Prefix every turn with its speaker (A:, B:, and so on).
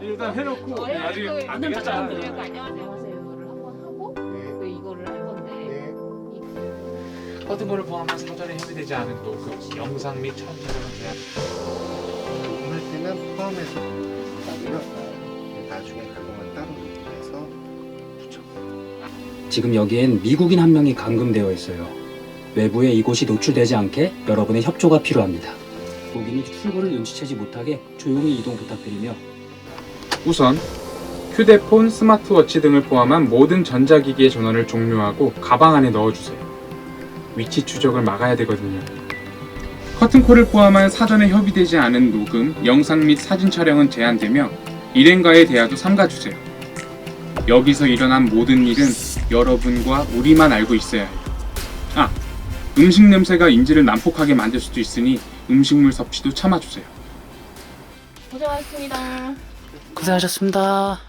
A: 일단 해놓고
B: 어,
A: 나중에 그안 되면
B: 안녕하세요.
A: 짠.
B: 안녕하세요를 한번 하고
C: 네.
B: 그 이거를 할 건데
C: 네.
A: 허든 거를 포함한 사전에 협의되지 않은 녹음, 영상 및 촬영 촬영은 제한.
C: 때는 포함해서 나고요. 나중에 그거만 따로 붙여.
D: 지금 여기엔 미국인 한 명이 감금되어 있어요. 외부에 이곳이 노출되지 않게 여러분의 협조가 필요합니다. 미국인이 출구를 눈치채지 못하게 조용히 이동 부탁드리며
A: 우선 휴대폰, 스마트워치 등을 포함한 모든 전자기기의 전원을 종료하고 가방 안에 넣어주세요. 위치 추적을 막아야 되거든요. 커튼콜을 포함한 사전에 협의되지 않은 녹음, 영상 및 사진 촬영은 제한되며 일행과의 대화도 삼가주세요. 여기서 일어난 모든 일은 여러분과 우리만 알고 있어야 해요. 아, 음식 냄새가 인지를 난폭하게 만들 수도 있으니 음식물 섭취도 참아주세요.
B: 고생하셨습니다.
D: 고생하셨습니다.